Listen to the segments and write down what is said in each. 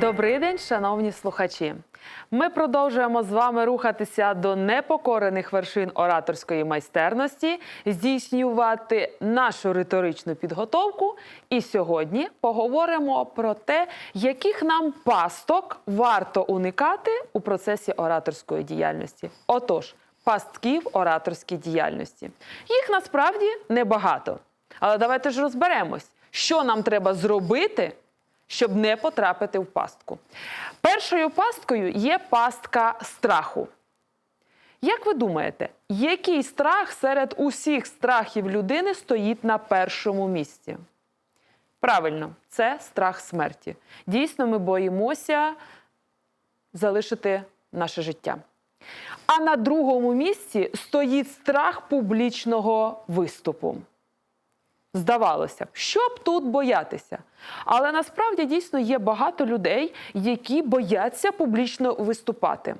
Добрий день, шановні слухачі. Ми продовжуємо з вами рухатися до непокорених вершин ораторської майстерності, здійснювати нашу риторичну підготовку. І сьогодні поговоримо про те, яких нам пасток варто уникати у процесі ораторської діяльності. Отож, пастків ораторській діяльності. Їх насправді небагато. Але давайте ж розберемось, що нам треба зробити, щоб не потрапити в пастку. Першою пасткою є пастка страху. Як ви думаєте, який страх серед усіх страхів людини стоїть на першому місці? Правильно, це страх смерті. Дійсно, ми боїмося залишити наше життя. А на другому місці стоїть страх публічного виступу. Здавалося що б тут боятися? Але насправді дійсно є багато людей, які бояться публічно виступати.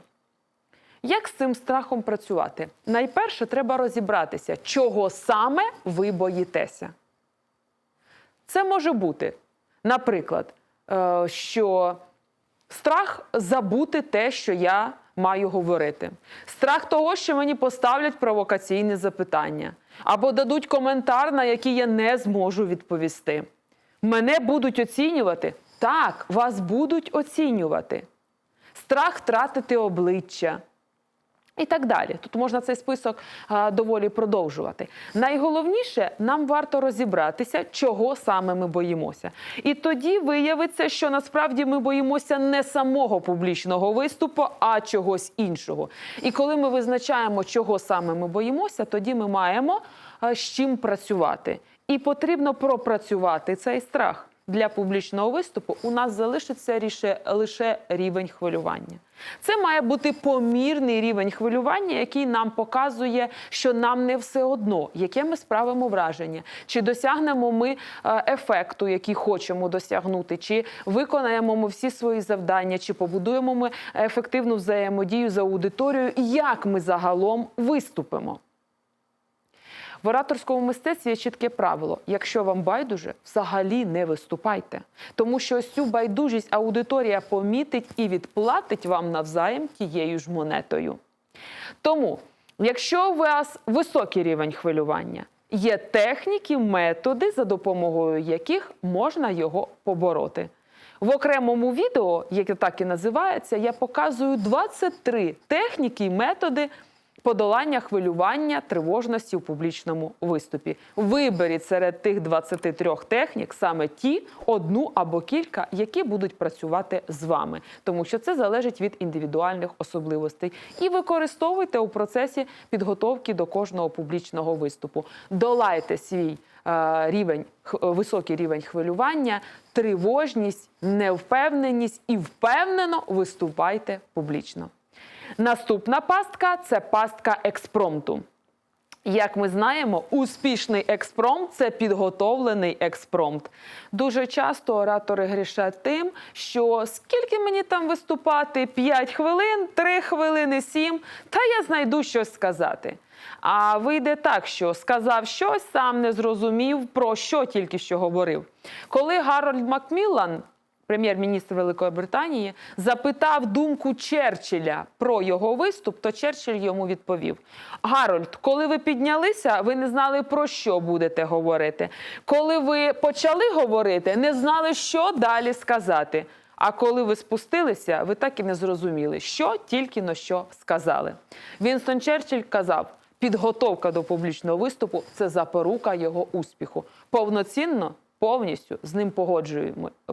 Як з цим страхом працювати? Найперше треба розібратися, чого саме ви боїтеся. Це може бути, наприклад, е, що страх забути те, що я маю говорити, страх того, що мені поставлять провокаційне запитання, або дадуть коментар, на який я не зможу відповісти. Мене будуть оцінювати? Так, вас будуть оцінювати. Страх втратити обличчя. І так далі. Тут можна цей список а, доволі продовжувати. Найголовніше, нам варто розібратися, чого саме ми боїмося. І тоді виявиться, що насправді ми боїмося не самого публічного виступу, а чогось іншого. І коли ми визначаємо, чого саме ми боїмося, тоді ми маємо а, з чим працювати. І потрібно пропрацювати цей страх. Для публічного виступу у нас залишиться ріше, лише рівень хвилювання. Це має бути помірний рівень хвилювання, який нам показує, що нам не все одно, яке ми справимо враження, чи досягнемо ми е, ефекту, який хочемо досягнути, чи виконаємо ми всі свої завдання, чи побудуємо ми ефективну взаємодію з аудиторією, і як ми загалом виступимо. В ораторському мистецтві є чітке правило: якщо вам байдуже, взагалі не виступайте. Тому що ось цю байдужість аудиторія помітить і відплатить вам навзаєм тією ж монетою. Тому, якщо у вас високий рівень хвилювання, є техніки, методи, за допомогою яких можна його побороти. В окремому відео, яке так і називається, я показую 23 техніки і методи подолання хвилювання, тривожності у публічному виступі. Виберіть серед тих 23 технік саме ті, одну або кілька, які будуть працювати з вами, тому що це залежить від індивідуальних особливостей. І використовуйте у процесі підготовки до кожного публічного виступу. Долайте свій е, рівень, х- високий рівень хвилювання, тривожність, невпевненість і впевнено виступайте публічно. Наступна пастка це пастка експромту. Як ми знаємо, успішний експромт це підготовлений експромт. Дуже часто оратори грішать тим, що скільки мені там виступати? 5 хвилин, 3 хвилини, 7, та я знайду щось сказати. А вийде так, що сказав щось, сам не зрозумів, про що тільки що говорив. Коли Гарольд Макміллан прем'єр-міністр Великої Британії, запитав думку Черчилля про його виступ, то Черчилль йому відповів: Гарольд, коли ви піднялися, ви не знали про що будете говорити. Коли ви почали говорити, не знали, що далі сказати. А коли ви спустилися, ви так і не зрозуміли, що тільки на що сказали. Вінстон Черчилль казав: підготовка до публічного виступу це запорука його успіху. Повноцінно повністю з ним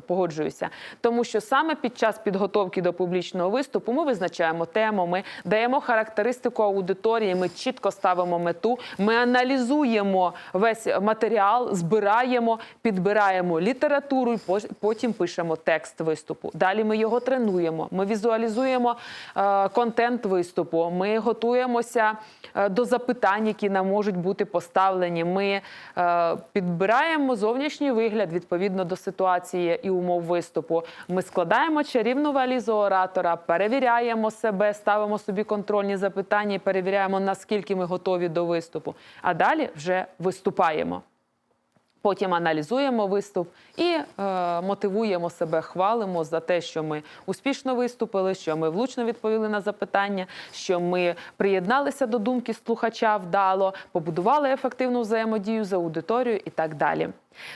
погоджуюся. Тому що саме під час підготовки до публічного виступу ми визначаємо тему, ми даємо характеристику аудиторії, ми чітко ставимо мету, ми аналізуємо весь матеріал, збираємо, підбираємо літературу, і потім пишемо текст виступу. Далі ми його тренуємо, ми візуалізуємо е, контент виступу, ми готуємося е, до запитань, які нам можуть бути поставлені. Ми е, підбираємо зовнішній вигляд відповідно до ситуації і умов виступу. Ми складаємо чарівну валізу оратора, перевіряємо себе, ставимо собі контрольні запитання і перевіряємо, наскільки ми готові до виступу. А далі вже виступаємо. Потім аналізуємо виступ і е, мотивуємо себе, хвалимо за те, що ми успішно виступили, що ми влучно відповіли на запитання, що ми приєдналися до думки слухача вдало, побудували ефективну взаємодію з аудиторією і так далі.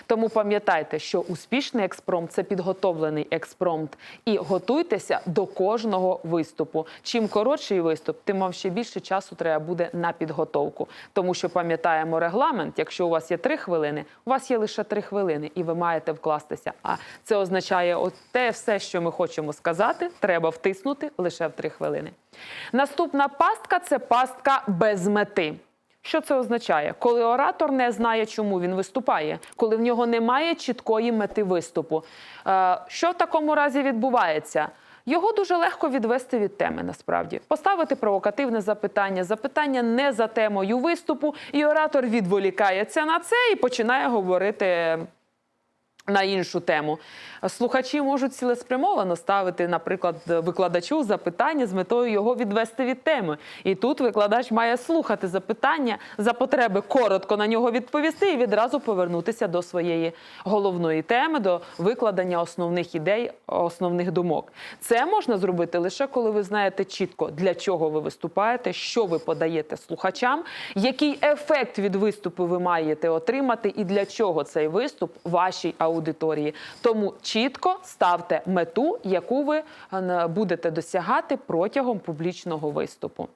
Тому пам'ятайте, що успішний експромт це підготовлений експромт, і готуйтеся до кожного виступу. Чим коротший виступ, тим вам ще більше часу треба буде на підготовку. Тому що пам'ятаємо регламент. Якщо у вас є три хвилини, у вас є лише три хвилини, і ви маєте вкластися. А це означає, от те все, що ми хочемо сказати, треба втиснути лише в три хвилини. Наступна пастка це пастка без мети. Що це означає? Коли оратор не знає, чому він виступає, коли в нього немає чіткої мети виступу. Е, Що в такому разі відбувається? Його дуже легко відвести від теми, насправді поставити провокативне запитання, запитання не за темою виступу, і оратор відволікається на це і починає говорити на іншу тему. Слухачі можуть цілеспрямовано ставити, наприклад, викладачу запитання з метою його відвести від теми. І тут викладач має слухати запитання за потреби коротко на нього відповісти і відразу повернутися до своєї головної теми, до викладення основних ідей, основних думок. Це можна зробити лише коли ви знаєте чітко, для чого ви виступаєте, що ви подаєте слухачам, який ефект від виступу ви маєте отримати, і для чого цей виступ вашій аудиторії. Тому чітко ставте мету, яку ви е, будете досягати протягом публічного виступу.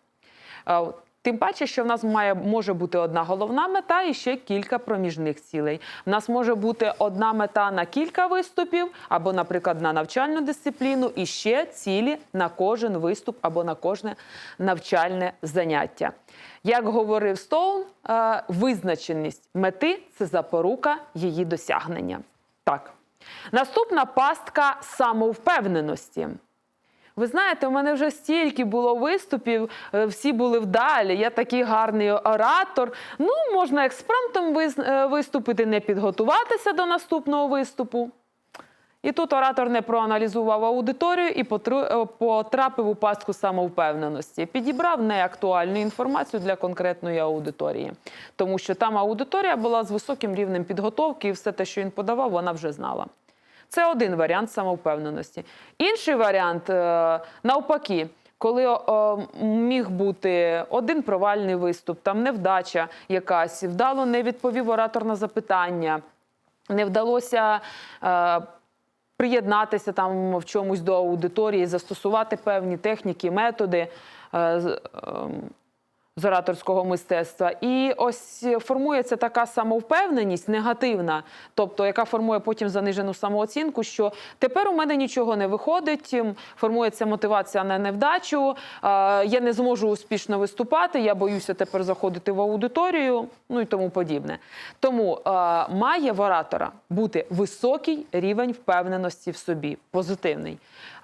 Е, Тим паче, що в нас має може бути одна головна мета і ще кілька проміжних цілей. В нас може бути одна мета на кілька виступів, або, наприклад, на навчальну дисципліну, і ще цілі на кожен виступ або на кожне навчальне заняття. Як говорив Стоун, е, визначеність мети це запорука її досягнення. Так. Наступна пастка самовпевненості. Ви знаєте, у мене вже стільки було виступів, е, всі були вдалі. Я такий гарний оратор. Ну, можна експромтом е, виступити, не підготуватися до наступного виступу. І тут оратор не проаналізував аудиторію і е, потрапив у пастку самовпевненості. Підібрав неактуальну інформацію для конкретної аудиторії, тому що там аудиторія була з високим рівнем підготовки, і все те, що він подавав, вона вже знала. Це один варіант самовпевненості. Інший варіант е, навпаки. Коли о, міг бути один провальний виступ, там невдача якась, вдало не відповів оратор на запитання, не вдалося е, приєднатися там в чомусь до аудиторії, застосувати певні техніки, методи. З- ем, ораторського мистецтва. І ось формується така самовпевненість негативна, тобто яка формує потім занижену самооцінку, що тепер у мене нічого не виходить, м, формується мотивація на невдачу, е, я не зможу успішно виступати, я боюся тепер заходити в аудиторію, ну і тому подібне. Тому е, має в оратора бути високий рівень впевненості в собі, позитивний.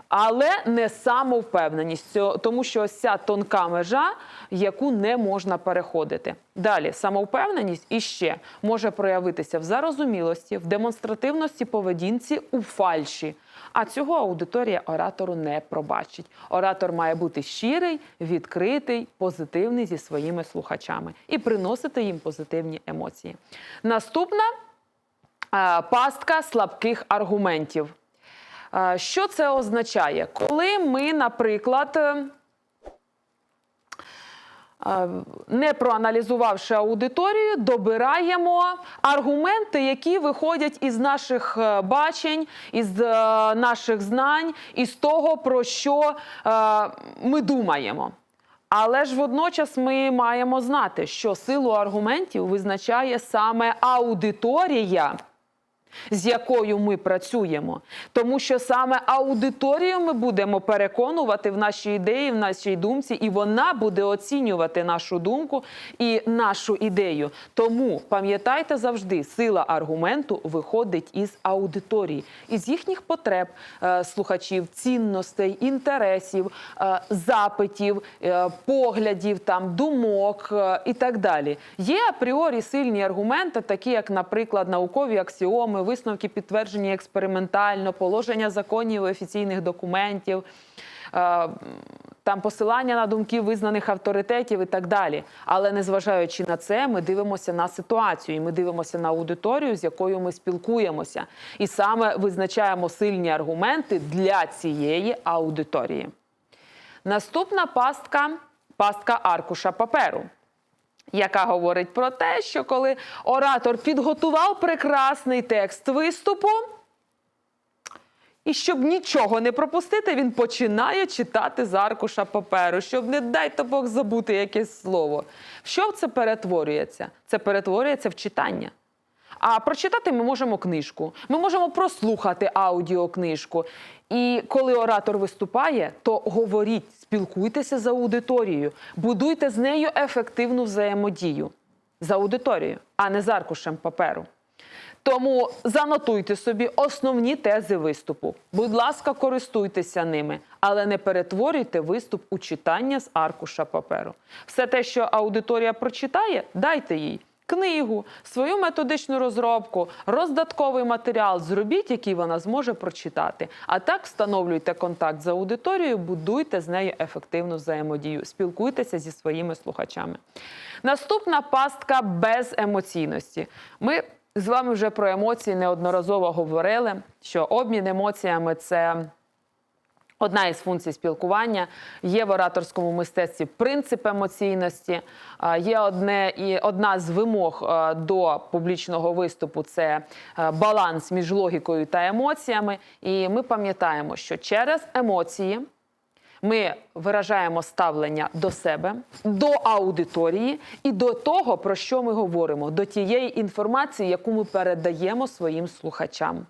Але не самовпевненість, тому що ось ця тонка межа, яку не можна переходити. Далі самовпевненість іще може проявитися в зарозумілості, в демонстративності поведінці, у фальші. А цього аудиторія оратору не пробачить. Оратор має бути щирий, відкритий, позитивний зі своїми слухачами і приносити їм позитивні емоції. Наступна пастка слабких аргументів. Що це означає? Коли ми, наприклад, е, не проаналізувавши аудиторію, добираємо аргументи, які виходять із наших е, бачень, із е, наших знань, із того, про що ми думаємо. Але ж водночас ми маємо знати, що силу аргументів визначає саме аудиторія з якою ми працюємо. Тому що саме аудиторію ми будемо переконувати в нашій ідеї, в нашій думці, і вона буде оцінювати нашу думку і нашу ідею. Тому пам'ятайте завжди, сила аргументу виходить із аудиторії, із їхніх потреб е, слухачів, цінностей, інтересів, е, запитів, е, поглядів, там думок і так далі. Є апріорі сильні аргументи, такі як, наприклад, наукові аксіоми, висновки підтверджені експериментально, положення законів офіційних документів. е, там посилання на думки визнаних авторитетів і так далі. Але незважаючи на це, ми дивимося на ситуацію, і ми дивимося на аудиторію, з якою ми спілкуємося, і саме визначаємо сильні аргументи для цієї аудиторії. Наступна пастка пастка аркуша паперу. Яка говорить про те, що коли оратор підготував прекрасний текст виступу, і щоб нічого не пропустити, він починає читати з аркуша паперу, щоб не дай то Бог забути якесь слово. Що це перетворюється? Це перетворюється в читання. А прочитати ми можемо книжку, ми можемо прослухати аудіокнижку. І коли оратор виступає, то говоріть, спілкуйтеся з аудиторією, будуйте з нею ефективну взаємодію з аудиторією, а не з аркушем паперу. Тому занотуйте собі основні тези виступу. Будь ласка, користуйтеся ними, але не перетворюйте виступ у читання з аркуша паперу. Все те, що аудиторія прочитає, дайте їй. Книгу, свою методичну розробку, роздатковий матеріал зробіть, який вона зможе прочитати. А так встановлюйте контакт з аудиторією, будуйте з нею ефективну взаємодію, спілкуйтеся зі своїми слухачами. Наступна пастка без емоційності. Ми з вами вже про емоції неодноразово говорили, що обмін емоціями це. Одна із функцій спілкування є в ораторському мистецтві принцип емоційності. Є одне і одна з вимог до публічного виступу це баланс між логікою та емоціями. І ми пам'ятаємо, що через емоції ми виражаємо ставлення до себе, до аудиторії і до того, про що ми говоримо, до тієї інформації, яку ми передаємо своїм слухачам.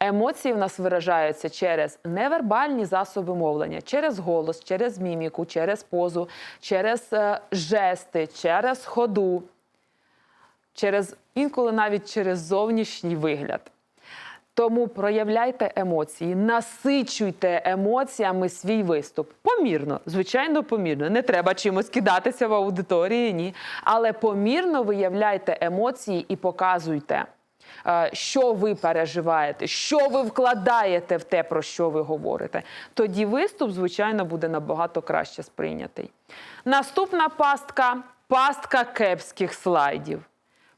Емоції в нас виражаються через невербальні засоби мовлення, через голос, через міміку, через позу, через е, жести, через ходу, через інколи навіть через зовнішній вигляд. Тому проявляйте емоції, насичуйте емоціями свій виступ. Помірно, звичайно, помірно. Не треба чимось кидатися в аудиторії, ні. Але помірно виявляйте емоції і показуйте, що ви переживаєте, що ви вкладаєте в те, про що ви говорите. Тоді виступ, звичайно, буде набагато краще сприйнятий. Наступна пастка пастка кепських слайдів.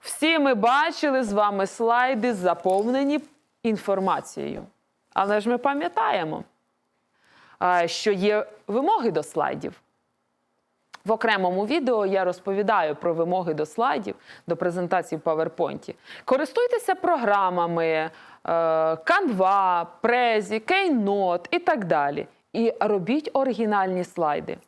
Всі ми бачили з вами слайди, заповнені інформацією. Але ж ми пам'ятаємо, що є вимоги до слайдів. В окремому відео я розповідаю про вимоги до слайдів, до презентації в PowerPoint. Користуйтеся програмами е, Canva, Prezi, Keynote і так далі. І робіть оригінальні слайди.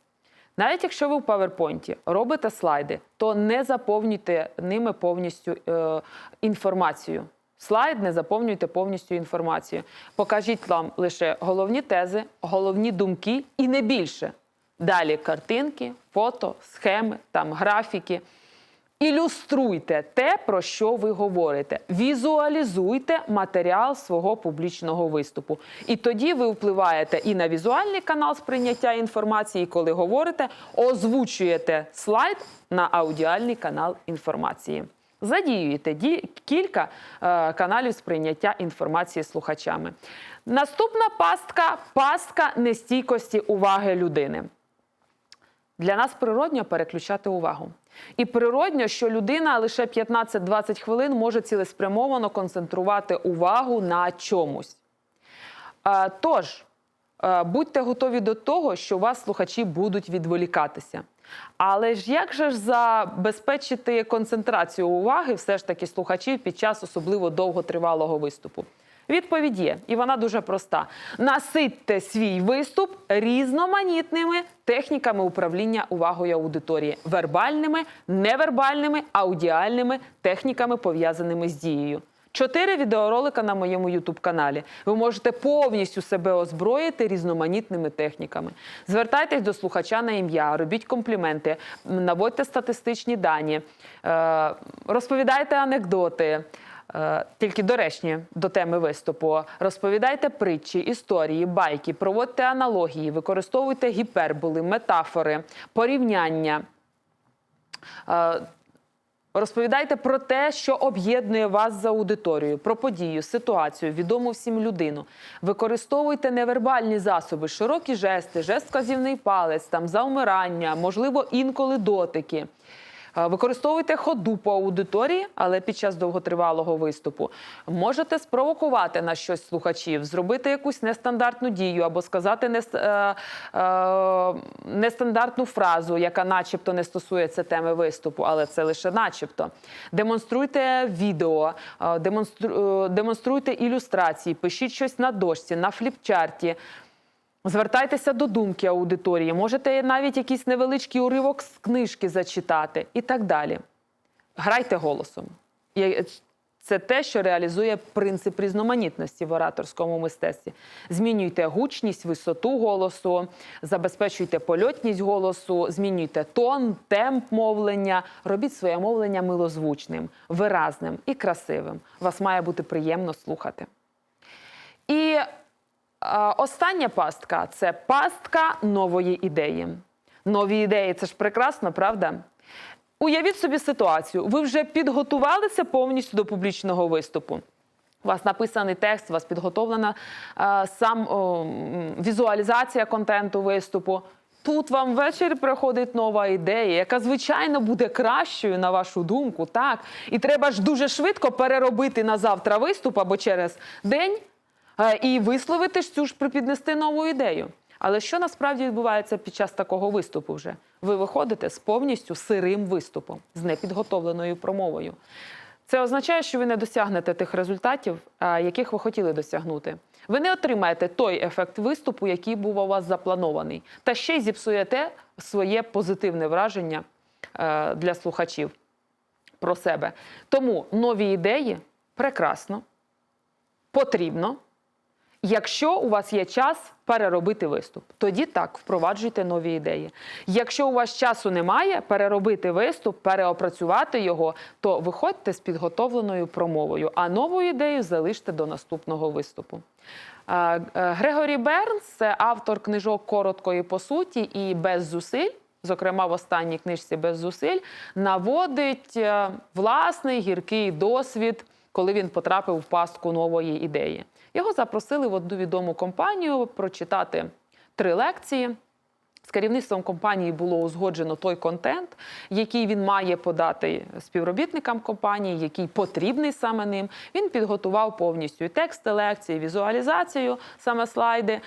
Навіть якщо ви в PowerPoint робите слайди, то не заповнюйте ними повністю е, інформацію. Слайд не заповнюйте повністю інформацію. Покажіть нам лише головні тези, головні думки і не більше. Далі картинки, фото, схеми, там графіки. Ілюструйте те, про що ви говорите. Візуалізуйте матеріал свого публічного виступу. І тоді ви впливаєте і на візуальний канал сприйняття інформації, і коли говорите, озвучуєте слайд на аудіальний канал інформації. Задіюєте ді- кілька е, каналів сприйняття інформації слухачами. Наступна пастка пастка нестійкості уваги людини. Для нас природньо переключати увагу. І природньо, що людина лише 15-20 хвилин може цілеспрямовано концентрувати увагу на чомусь. Тож, будьте готові до того, що вас слухачі будуть відволікатися. Але ж як же ж забезпечити концентрацію уваги все ж таки слухачів під час особливо довготривалого виступу? Відповідь є, і вона дуже проста: наситьте свій виступ різноманітними техніками управління увагою аудиторії: вербальними, невербальними, аудіальними техніками, пов'язаними з дією. Чотири відеоролика на моєму ютуб-каналі. Ви можете повністю себе озброїти різноманітними техніками. Звертайтесь до слухача на ім'я, робіть компліменти, наводьте статистичні дані, е, розповідайте анекдоти. Е, Тільки доречні до теми виступу. Розповідайте притчі, історії, байки, проводьте аналогії, використовуйте гіперболи, метафори, порівняння. Е, Розповідайте про те, що об'єднує вас за аудиторією, про подію, ситуацію, відому всім людину. Використовуйте невербальні засоби, широкі жести, жест вказівний палець, там завмирання, можливо, інколи дотики. Використовуйте ходу по аудиторії, але під час довготривалого виступу можете спровокувати на щось слухачів, зробити якусь нестандартну дію або сказати нес- е, е, нестандартну фразу, яка, начебто, не стосується теми виступу, але це лише начебто. Демонструйте відео, е, демонстру- е, демонструйте ілюстрації, пишіть щось на дошці, на фліпчарті. Звертайтеся до думки аудиторії, можете навіть якийсь невеличкий уривок з книжки зачитати і так далі. Грайте голосом. Це те, що реалізує принцип різноманітності в ораторському мистецтві. Змінюйте гучність, висоту голосу, забезпечуйте польотність голосу, змінюйте тон, темп мовлення, робіть своє мовлення милозвучним, виразним і красивим. Вас має бути приємно слухати. І остання пастка це пастка нової ідеї. Нові ідеї це ж прекрасно, правда? Уявіть собі ситуацію. Ви вже підготувалися повністю до публічного виступу. У вас написаний текст, у вас підготовлена е, сам о, візуалізація контенту виступу. Тут вам ввечері приходить нова ідея, яка звичайно буде кращою на вашу думку, так. І треба ж дуже швидко переробити на завтра виступ або через день і висловити ж цю ж припіднести нову ідею. Але що насправді відбувається під час такого виступу вже? Ви виходите з повністю сирим виступом, з непідготовленою промовою. Це означає, що ви не досягнете тих результатів, яких ви хотіли досягнути. Ви не отримаєте той ефект виступу, який був у вас запланований, та ще й зіпсуєте своє позитивне враження е, для слухачів про себе. Тому нові ідеї прекрасно, потрібно. Якщо у вас є час переробити виступ, тоді так впроваджуйте нові ідеї. Якщо у вас часу немає переробити виступ, переопрацювати його, то виходьте з підготовленою промовою, а нову ідею залиште до наступного виступу. Е, Грегорі Бернс це автор книжок коротко і по суті і без зусиль. Зокрема, в останній книжці без зусиль наводить е, власний гіркий досвід, коли він потрапив в пастку нової ідеї. Його запросили в одну відому компанію прочитати три лекції. З керівництвом компанії було узгоджено той контент, який він має подати співробітникам компанії, який потрібний саме ним. Він підготував повністю і тексти лекції, і візуалізацію, саме слайди.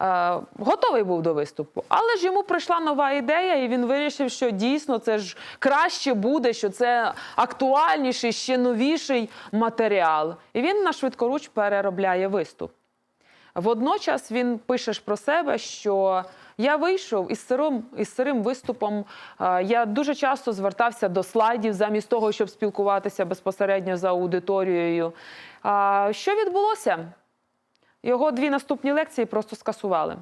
Е, готовий був до виступу, але ж йому прийшла нова ідея, і він вирішив, що дійсно це ж краще буде, що це актуальніший, ще новіший матеріал. І він на швидкоруч переробляє виступ. Водночас він пише про себе, що я вийшов із сирим, із сирим виступом. Е, Я дуже часто звертався до слайдів замість того, щоб спілкуватися безпосередньо за аудиторією. Що відбулося? Його дві наступні лекції просто скасували.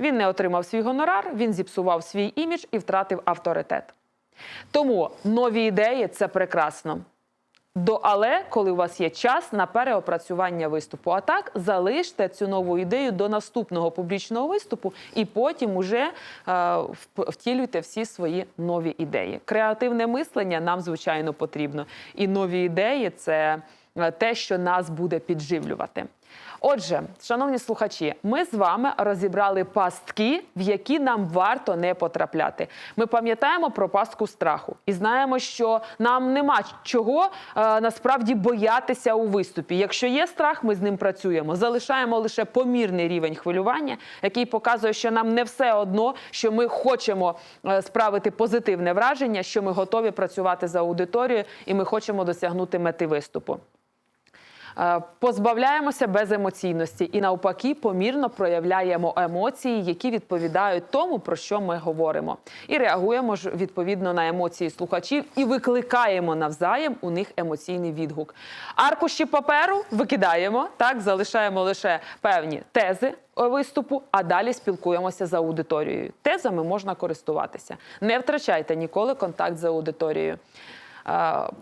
Він не отримав свій гонорар, він зіпсував свій імідж і втратив авторитет. Тому нові ідеї це прекрасно. До але, коли у вас є час на переопрацювання виступу. А так залиште цю нову ідею до наступного публічного виступу, і потім уже е, втілюйте всі свої нові ідеї. Креативне мислення нам звичайно потрібно. І нові ідеї це е, те, що нас буде підживлювати. Отже, шановні слухачі, ми з вами розібрали пастки, в які нам варто не потрапляти. Ми пам'ятаємо про пастку страху і знаємо, що нам нема чого е, насправді боятися у виступі. Якщо є страх, ми з ним працюємо. Залишаємо лише помірний рівень хвилювання, який показує, що нам не все одно, що ми хочемо е, справити позитивне враження, що ми готові працювати за аудиторією, і ми хочемо досягнути мети виступу. Е, Позбавляємося беземоційності і навпаки помірно проявляємо емоції, які відповідають тому, про що ми говоримо, і реагуємо ж відповідно на емоції слухачів і викликаємо навзаєм у них емоційний відгук. Аркуші паперу викидаємо, так залишаємо лише певні тези виступу, а далі спілкуємося з аудиторією. Тезами можна користуватися. Не втрачайте ніколи контакт з аудиторією.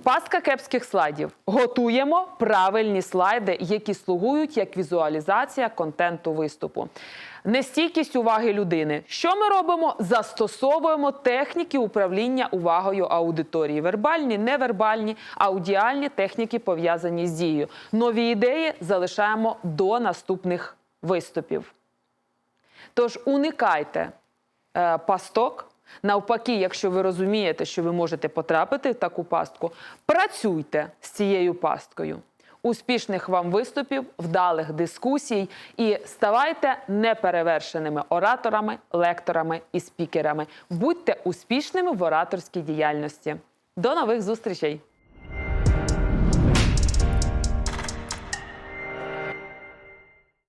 Пастка кепських слайдів. Готуємо правильні слайди, які слугують як візуалізація контенту виступу. Нестійкість уваги людини. Що ми робимо? Застосовуємо техніки управління увагою аудиторії. Вербальні, невербальні, аудіальні техніки пов'язані з дією. Нові ідеї залишаємо до наступних виступів. Тож уникайте е, пасток. Навпаки, якщо ви розумієте, що ви можете потрапити в таку пастку, працюйте з цією пасткою. Успішних вам виступів, вдалих дискусій і ставайте неперевершеними ораторами, лекторами і спікерами. Будьте успішними в ораторській діяльності. До нових зустрічей!